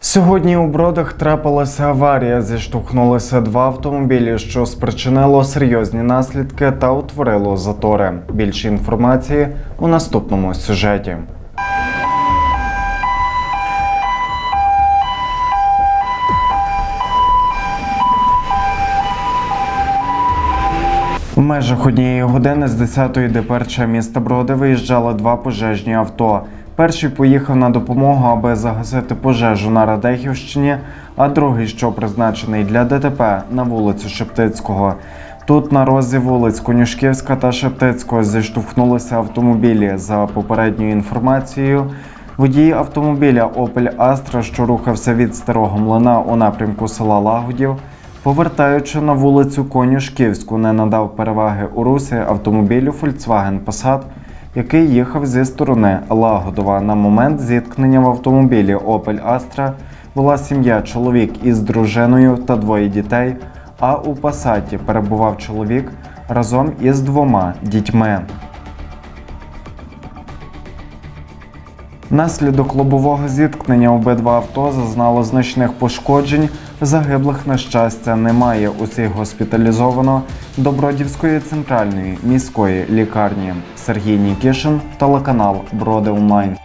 Сьогодні у бродах трапилася аварія. Зіштовхнулися два автомобілі, що спричинило серйозні наслідки та утворило затори. Більше інформації у наступному сюжеті. В межах однієї години з 10-ї ДПРЧ міста Броди виїжджали два пожежні авто. Перший поїхав на допомогу, аби загасити пожежу на Радехівщині, а другий, що призначений для ДТП, на вулицю Шептицького. Тут на розі вулиць Конюшківська та Шептицького зіштовхнулися автомобілі. За попередньою інформацією, водій автомобіля Opel Astra, що рухався від старого млина у напрямку села Лагодів, Повертаючи на вулицю Конюшківську, не надав переваги у русі автомобілю Volkswagen Passat, який їхав зі сторони Лагодова. На момент зіткнення в автомобілі Opel Astra була сім'я чоловік із дружиною та двоє дітей. А у Пасаті перебував чоловік разом із двома дітьми. Наслідок лобового зіткнення обидва авто зазнало значних пошкоджень. Загиблих на щастя немає. Усіх госпіталізовано до Бродівської центральної міської лікарні. Сергій Нікішин, телеканал Броди Онлайн.